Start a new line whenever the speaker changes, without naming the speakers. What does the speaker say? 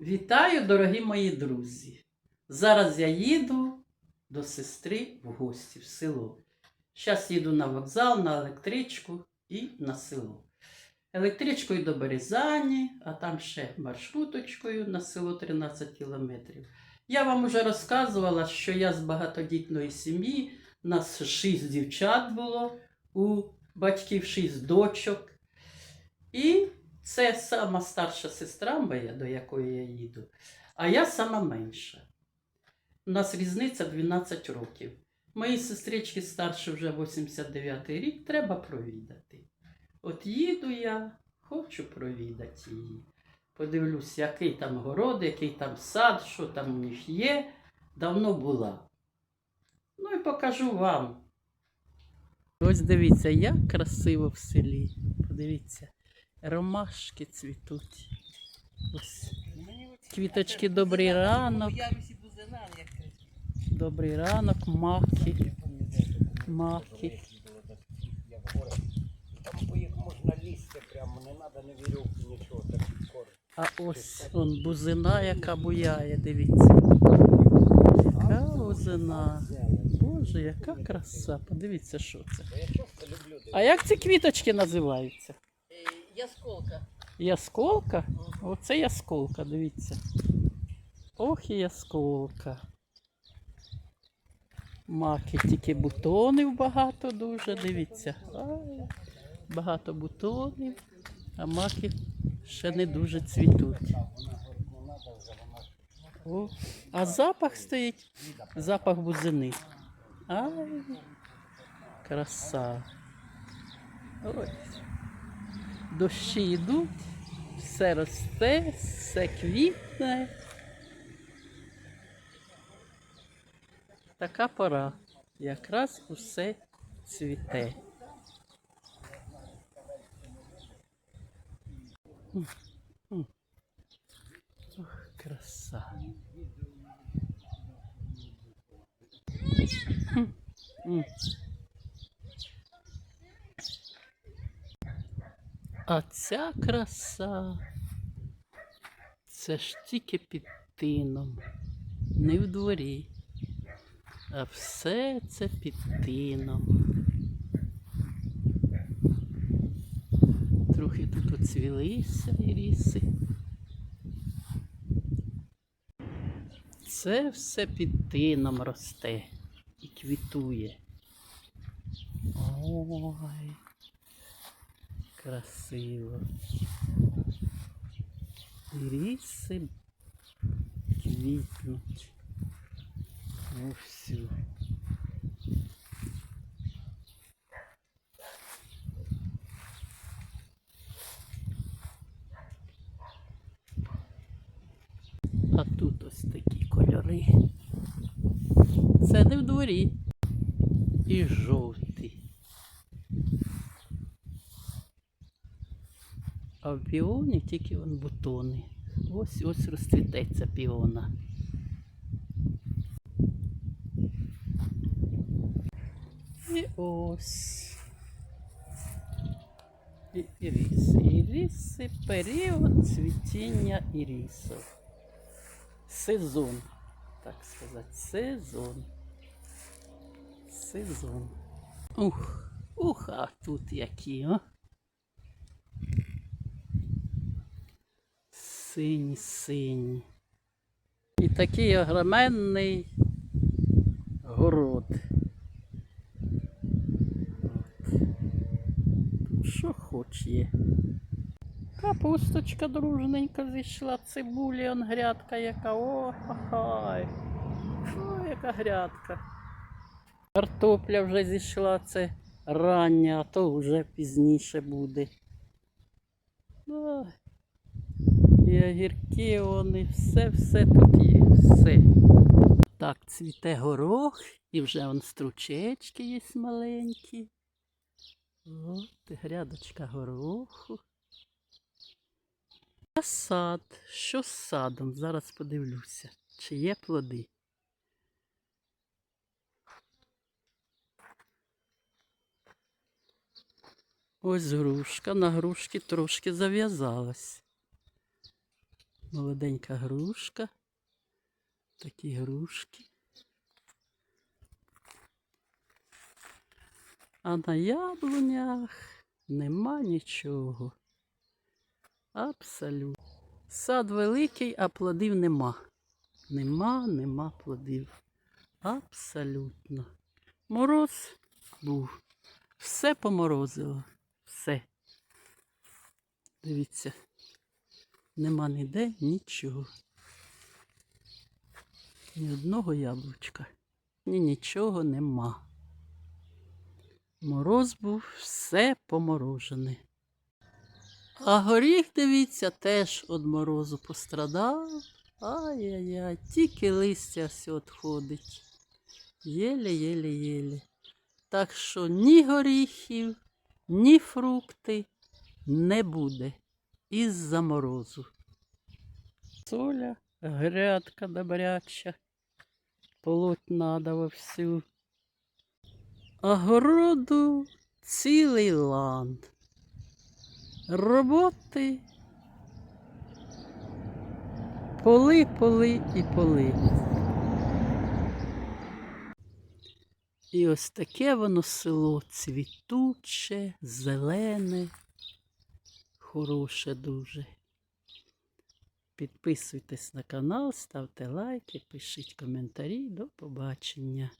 Вітаю, дорогі мої друзі! Зараз я їду до сестри в гості в село. Зараз їду на вокзал, на електричку і на село. Електричкою до Березані, а там ще маршруточкою на село 13 кілометрів. Я вам вже розказувала, що я з багатодітної сім'ї, нас шість дівчат було, у батьків шість дочок. І це сама старша сестра моя, до якої я їду, а я сама менша. У нас різниця 12 років. Моїй сестричці старше вже 89 рік, треба провідати. От їду я, хочу провідати її. Подивлюсь, який там город, який там сад, що там у них є. Давно була. Ну і покажу вам. Ось дивіться, як красиво в селі. Подивіться, ромашки цвітуть. Ось квіточки добрий ранок. Добрий ранок, маки. Маки. А ось он бузина, яка буяє, дивіться. Яка бузина. Боже, яка краса. Подивіться, що це. А як ці квіточки називаються?
Ясколка.
Ясколка? Оце ясколка, дивіться. Ох і ясколка. Маки тільки бутонів багато дуже, дивіться. Ай, багато бутонів, а маки ще не дуже цвітуть. О, а запах стоїть, запах бузини. Ай, краса. Ось. Дощі йдуть, все росте, все квітне. Така пора. Якраз усе цвіте. Ох, краса. М, А ця краса, це ж тільки під тином, не в дворі, а все це під тином. Трохи тут оцвілися іріси. Це все під тином росте і квітує. Ой красиво. Іріси квітнуть вовсю. А тут ось такі кольори. Це не в дворі. І жовтий. А в піоні тільки вон бутони. Ось ось розцвітеться піона. І ось. І іріси. Іріси період цвітіння ірісів. Сезон. Так сказати, сезон. Сезон. Ух, ух, а тут які, а? Сині, сині. І такий огроменний город. Що хоч є. Капусточка дружненько зійшла, цибулі, он грядка яка. О, хай. О, яка грядка. Картопля вже зійшла, це рання, а то вже пізніше буде. Ой. І огірки вони, все, все тут є, все. Так, цвіте горох, і вже он стручечки є маленькі. От, грядочка гороху. А сад. Що з садом? Зараз подивлюся, чи є плоди. Ось грушка, на грушки трошки зав'язалась. Молоденька грушка. Такі грушки. А на яблунях нема нічого. Абсолютно. Сад великий, а плодів нема. Нема, нема плодів. Абсолютно. Мороз був. Все поморозило. Все. Дивіться. Нема ніде нічого. Ні одного яблучка. Ні нічого нема. Мороз був, все поморожене. А горіх, дивіться, теж від морозу пострадав. Ай-яй-яй, тільки листя все відходить. Єле-єле-єле. Так що ні горіхів, ні фрукти не буде із-за морозу. Соля, грядка добряча, полоть надо вовсю. А городу цілий ланд. Роботи поли, поли і поли. І ось таке воно село цвітуче, зелене, хороше дуже. Підписуйтесь на канал, ставте лайки, пишіть коментарі. До побачення.